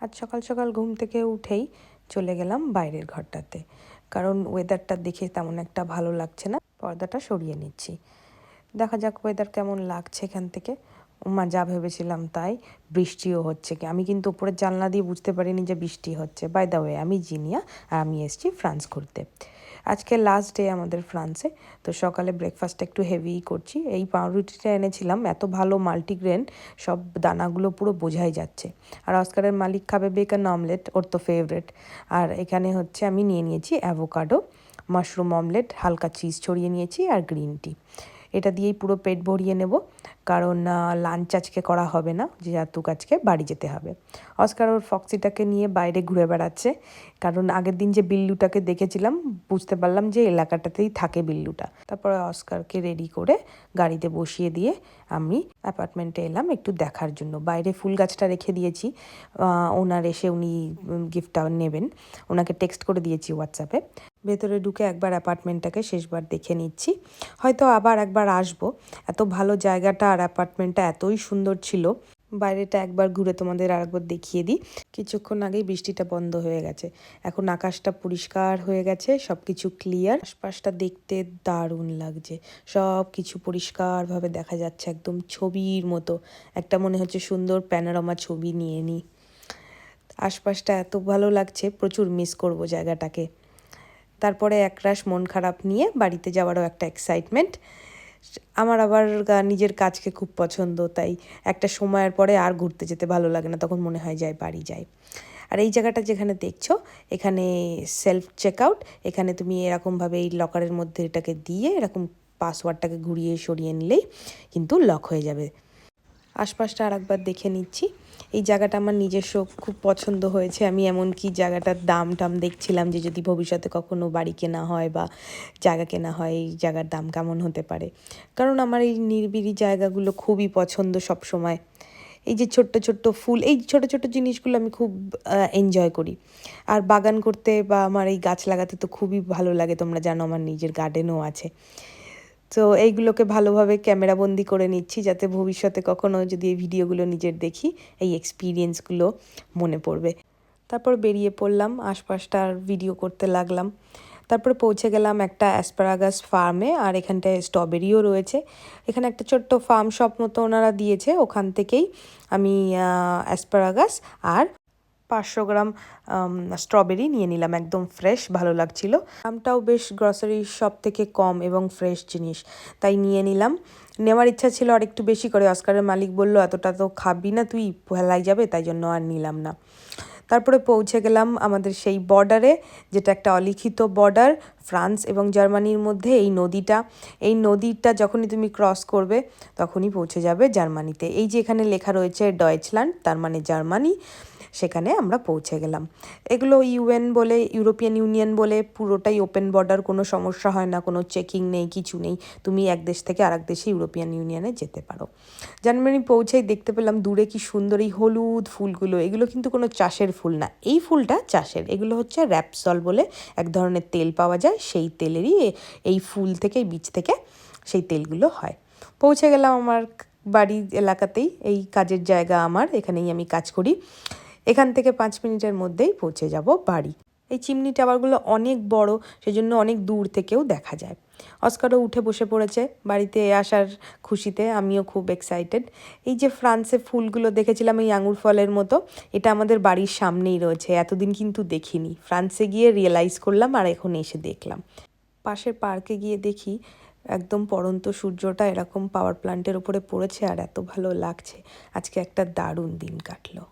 আজ সকাল সকাল ঘুম থেকে উঠেই চলে গেলাম বাইরের ঘরটাতে। কারণ ওয়েদারটা দেখে তেমন একটা ভালো লাগছে না। পর্দাটা সরিয়ে নিচ্ছি। দেখা যাক ওয়েদার কেমন লাগছে এখান থেকে। মা যা ভেবেছিলাম তাই, বৃষ্টিও হচ্ছে কি। আমি কিন্তু উপরের জানলা দিয়ে বুঝতে পারিনি যে বৃষ্টি হচ্ছে। বাই দ্য ওয়ে আমি জিনিয়া, আর আমি এসেছি ফ্রান্স ঘুরতে। আজকে লাস্ট ডে আমাদের ফ্রান্সে। তো সকালে ব্রেকফাস্ট একটু হেভি করছি। এই পাউরুটিটা এনেছিলাম, এত ভালো মাল্টিগ্রেন সব দানাগুলো পুরো বোঝাই যাচ্ছে। আর অস্কারের মালিক খাবে বেকান অমলেট ওর তো ফেভারেট আর এখানে হচ্ছে আমি নিয়ে নিয়েছি অ্যাভোকাডো মাশরুম অমলেট হালকা চিজ ছড়িয়ে নিয়েছি, আর গ্রিন টি এটা দিয়েই পুরো পেট ভরিয়ে নেব। কারণ লাঞ্চ আজকে করা হবে না। যে যেহেতু আজকে বাড়ি যেতে হবে। অস্কার ওর ফক্সিটাকে নিয়ে বাইরে ঘুরে বেড়াচ্ছে। কারণ, আগের দিন যে বিল্লুটাকে দেখেছিলাম, বুঝতে পারলাম যে এলাকাটাতেই থাকে বিল্লুটা। তারপরে অস্কারকে রেডি করে গাড়িতে বসিয়ে দিয়ে আমি অ্যাপার্টমেন্টে এলাম একটু দেখার জন্য। বাইরে ফুল গাছটা রেখে দিয়েছি। ওনার এসে উনি গিফটটা নেবেন। ওনাকে টেক্সট করে দিয়েছি হোয়াটসঅ্যাপে ভেতরে ঢুকে একবার অ্যাপার্টমেন্টটাকে শেষবার দেখে নিচ্ছি। হয়তো আবার একবার আসব। এত ভালো জায়গাটা আর অ্যাপার্টমেন্টটা এতই সুন্দর ছিল। বাইরেটা একবার ঘুরে তোমাদের আরেকবার দেখিয়ে দিই। কিছুক্ষণ আগেই বৃষ্টিটা বন্ধ হয়ে গেছে। এখন আকাশটা পরিষ্কার হয়ে গেছে সব কিছু ক্লিয়ার আশপাশটা দেখতে দারুণ লাগছে। সব কিছু পরিষ্কারভাবে দেখা যাচ্ছে একদম ছবির মতো। একটা মনে হচ্ছে সুন্দর প্যানোরামা ছবি নিয়ে নিই। আশপাশটা এত ভালো লাগছে, প্রচুর মিস করব জায়গাটাকে। তারপরে একরাশ মন খারাপ নিয়ে বাড়িতে যাওয়ারও একটা এক্সাইটমেন্ট আমার আবার নিজের কাজকে খুব পছন্দ, তাই একটা সময়ের পরে আর ঘুরতে যেতে ভালো লাগে না, তখন মনে হয় যাই, বাড়ি যাই। আর এই জায়গাটা যেখানে দেখছ, এখানে সেলফ চেক আউট এখানে তুমি এরকমভাবে এই লকারের মধ্যে এটাকে দিয়ে এরকম পাসওয়ার্ডটাকে ঘুরিয়ে সরিয়ে নিলেই কিন্তু লক হয়ে যাবে। আশপাশটা আর একবার দেখে নিচ্ছি। এই জায়গাটা আমার নিজস্ব খুব পছন্দ হয়েছে। আমি এমনকি জায়গাটার দাম টাম দেখছিলাম যে যদি ভবিষ্যতে কখনো বাড়ি কেনা হয় বা জায়গা কেনা হয়, এই জায়গার দাম কেমন হতে পারে। কারণ আমার এই নিরিবিলি জায়গাগুলো খুবই পছন্দ সব সময় এই যে ছোট্ট ছোট্ট ফুল, এই ছোট ছোট জিনিসগুলো আমি খুব এনজয় করি। আর বাগান করতে বা আমার এই গাছ লাগাতে তো খুবই ভালো লাগে। তোমরা জানো আমার নিজের গার্ডেনও আছে। তো এইগুলোকে ভালোভাবে ক্যামেরাবন্দি করে নিচ্ছি যাতে ভবিষ্যতে কখনো যদি এই ভিডিওগুলো নিজের দেখি, এই এক্সপিরিয়েন্সগুলো মনে পড়বে। তারপর বেরিয়ে পড়লাম আশপাশটার ভিডিও করতে লাগলাম। তারপরে পৌঁছে গেলাম একটা অ্যাসপারাগাস ফার্মে আর এখানটায় স্ট্রবেরিও রয়েছে। এখানে একটা ছোট্ট ফার্ম শপ মতো ওনারা দিয়েছে, ওখান থেকেই আমি অ্যাসপারাগাস আর পাঁচশো গ্রাম স্ট্রবেরি নিয়ে নিলাম, একদম ফ্রেশ ভালো লাগছিল। দামটাও বেশ গ্রসারি শপ থেকে কম এবং ফ্রেশ জিনিস, তাই নিয়ে নিলাম। নেওয়ার ইচ্ছা ছিল আর একটু বেশি করে অস্কারের মালিক বলল, এতটা তো খাবি না তুই ফেলাই যাবে, তাই জন্য আর নিলাম না। তারপরে পৌঁছে গেলাম আমাদের সেই বর্ডারে যেটা একটা অলিখিত বর্ডার ফ্রান্স এবং জার্মানির মধ্যে, এই নদীটা। এই নদীটা যখনই তুমি ক্রস করবে, তখনই পৌঁছে যাবে জার্মানিতে। এই যে এখানে লেখা রয়েছে ডয়েচল্যান্ড তার মানে জার্মানি। সেখানে আমরা পৌঁছে গেলাম। এগুলো ইউএন বলে, ইউরোপিয়ান ইউনিয়ন বলে, পুরোটাই ওপেন বর্ডার, কোনো সমস্যা হয় না, কোনো চেকিং নেই, কিছু নেই। তুমি এক দেশ থেকে আরেক দেশে ইউরোপিয়ান ইউনিয়নে যেতে পারো। জার্মানি পৌঁছেই দেখতে পেলাম দূরে কি সুন্দর এই হলুদ ফুলগুলো। এগুলো কিন্তু কোনো চাষের ফুল না। এই ফুলটা চাষের। এগুলো হচ্ছে র্যাপসল বলে এক ধরনের তেল পাওয়া যায়। সেই তেলেরই এই ফুল থেকে, বীজ থেকে সেই তেলগুলো হয়। পৌঁছে গেলাম আমার বাড়ির এলাকাতেই। এই কাজের জায়গা আমার। এখানেই আমি কাজ করি। এখান থেকে পাঁচ মিনিটের মধ্যেই পৌঁছে যাব বাড়ি। এই চিমনি টাওয়ারগুলো অনেক বড়, সেজন্য অনেক দূর থেকেও দেখা যায়। অস্কারও উঠে বসে পড়েছে, বাড়িতে আসার খুশিতে, আমিও খুব এক্সাইটেড এই যে ফ্রান্সে ফুলগুলো দেখেছিলাম, এই আঙুর ফলের মতো, এটা আমাদের বাড়ির সামনেই রয়েছে, এতদিন কিন্তু দেখিনি। ফ্রান্সে গিয়ে রিয়েলাইজ করলাম আর এখন এসে দেখলাম। পাশের পার্কে গিয়ে দেখি, একদম পড়ন্ত সূর্যটা এরকম পাওয়ার প্ল্যান্টের উপরে পড়েছে আর এত ভালো লাগছে। আজকে একটা দারুণ দিন কাটলো।